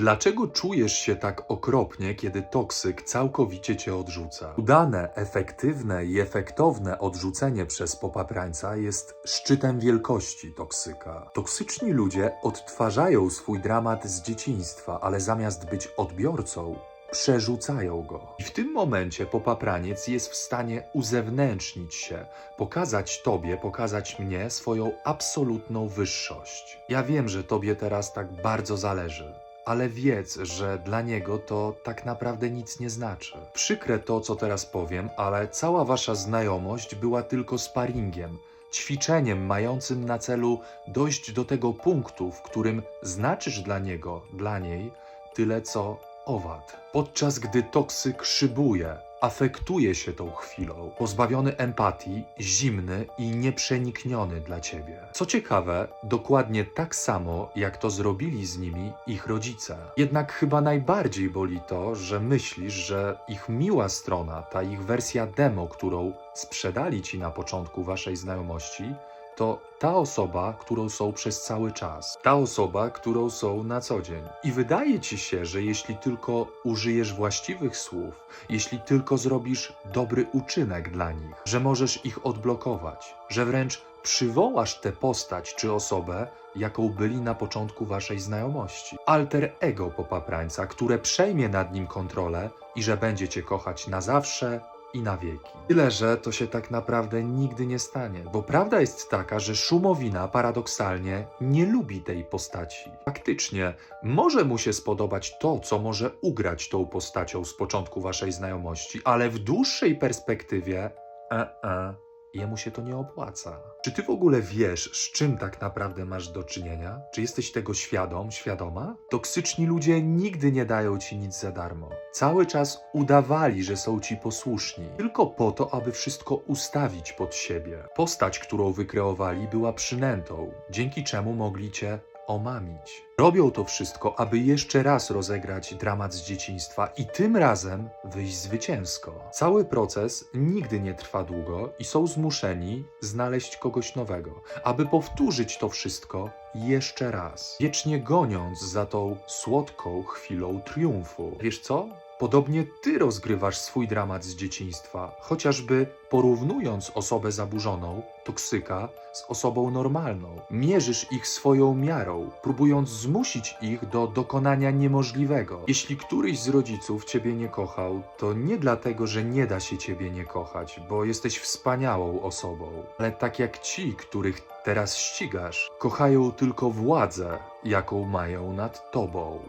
Dlaczego czujesz się tak okropnie, kiedy toksyk całkowicie cię odrzuca? Udane, efektywne i efektowne odrzucenie przez popaprańca jest szczytem wielkości toksyka. Toksyczni ludzie odtwarzają swój dramat z dzieciństwa, ale zamiast być odbiorcą, przerzucają go. I w tym momencie popapraniec jest w stanie uzewnętrznić się, pokazać tobie, pokazać mnie swoją absolutną wyższość. Ja wiem, że tobie teraz tak bardzo zależy. Ale wiedz, że dla niego to tak naprawdę nic nie znaczy. Przykre to, co teraz powiem, ale cała wasza znajomość była tylko sparingiem, ćwiczeniem mającym na celu dojść do tego punktu, w którym znaczysz dla niego, dla niej tyle co owad. Podczas gdy toksyk szybuje, afektuje się tą chwilą, pozbawiony empatii, zimny i nieprzenikniony dla ciebie. Co ciekawe, dokładnie tak samo, jak to zrobili z nimi ich rodzice. Jednak chyba najbardziej boli to, że myślisz, że ich miła strona, ta ich wersja demo, którą sprzedali ci na początku waszej znajomości, to ta osoba, którą są przez cały czas, ta osoba, którą są na co dzień. I wydaje ci się, że jeśli tylko użyjesz właściwych słów, jeśli tylko zrobisz dobry uczynek dla nich, że możesz ich odblokować, że wręcz przywołasz tę postać czy osobę, jaką byli na początku waszej znajomości. Alter ego popaprańca, które przejmie nad nim kontrolę i że będzie cię kochać na zawsze i na wieki. Tyle, że to się tak naprawdę nigdy nie stanie, bo prawda jest taka, że Szumowina paradoksalnie nie lubi tej postaci. Faktycznie, może mu się spodobać to, co może ugrać tą postacią z początku waszej znajomości, ale w dłuższej perspektywie, e, e, jemu się to nie opłaca. Czy ty w ogóle wiesz, z czym tak naprawdę masz do czynienia? Czy jesteś tego świadom, świadoma? Toksyczni ludzie nigdy nie dają ci nic za darmo. Cały czas udawali, że są ci posłuszni, tylko po to, aby wszystko ustawić pod siebie. Postać, którą wykreowali, była przynętą, dzięki czemu mogli cię omamić. Robią to wszystko, aby jeszcze raz rozegrać dramat z dzieciństwa i tym razem wyjść zwycięsko. Cały proces nigdy nie trwa długo i są zmuszeni znaleźć kogoś nowego, aby powtórzyć to wszystko jeszcze raz, wiecznie goniąc za tą słodką chwilą triumfu. Wiesz co? Podobnie ty rozgrywasz swój dramat z dzieciństwa, chociażby porównując osobę zaburzoną, toksyka, z osobą normalną. Mierzysz ich swoją miarą, próbując zmusić ich do dokonania niemożliwego. Jeśli któryś z rodziców ciebie nie kochał, to nie dlatego, że nie da się ciebie nie kochać, bo jesteś wspaniałą osobą, ale tak jak ci, których teraz ścigasz, kochają tylko władzę, jaką mają nad tobą.